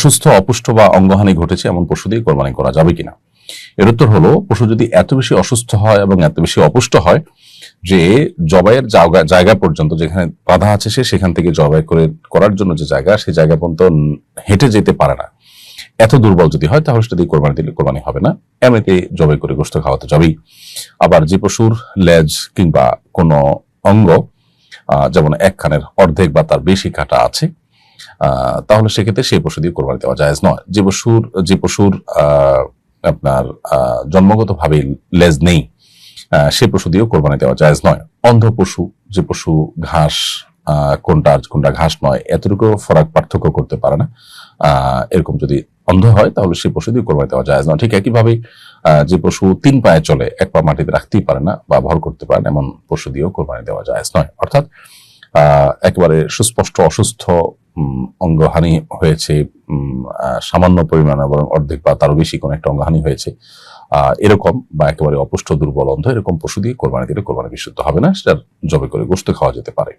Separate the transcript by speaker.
Speaker 1: অসুস্থ, অপুষ্ট বা অঙ্গহানি ঘটেছে, এমন পশু দিয়ে কোরবানি করা যাবে কিনা? এর উত্তর হলো, পশু যদি এত বেশি অসুস্থ হয় এবং এত বেশি অপুষ্ট হয় যে জবাইয়ের জায়গা পর্যন্ত যেখানে বাধা আছে সে, সেখান থেকে জবাই করে, করার জন্য যে জায়গা, সেই জায়গা পর্যন্ত হেঁটে যেতে পারে না। এত দুর্বল যদি হয়, তাহলে সেটা দিয়ে কোরবানি দিলে কোরবানি হবে না। এমনিতে জবাই করে গোস্ত খাওয়াতে যাবেই। আবার যে পশুর লেজ কিংবা কোনো অঙ্গ যেমন এক খানের অর্ধেক বা তার বেশি কাটা আছে তাহলে সেক্ষেত্রে সেই পশু দিয়ে কোরবানি দেওয়া যায় নয়। যে পশুর যে পশুর আপনার জন্মগতভাবে লেজ নেই সে পশু দিয়েও কোরবানি দেওয়া যায় নয়। অন্ধ পশু, যে পশু ঘাস কোনটা কোনটা ঘাস নয় এতটুকু ফরাক পার্থক্য করতে পারে না। এরকম যদি অন্ধ হয়, তাহলে সেই পশু দিয়ে কোরবানি দেওয়া যায় নয়। ঠিক একইভাবে যে পশু তিন পায়ে চলে, এক পা মাটিতে রাখতেই পারে না বা ভর করতে পারে না, এমন পশু দিয়েও কোরবানি দেওয়া যায় নয়। অর্থাৎ একেবারে সুস্পষ্ট অসুস্থ অঙ্গহানি হয়েছে সামান্য পরিমাণে বরং অর্ধেক বা তারও বেশি কোনো একটা অঙ্গহানি হয়েছে। এরকম বা একেবারে অপুষ্ট, দুর্বল, অন্ধ এরকম পশু দিয়ে কোরবানি দিলে কোরবানি বিশুদ্ধ হবে না সেটা জবে করে গোস্ত খাওয়া যেতে পারে।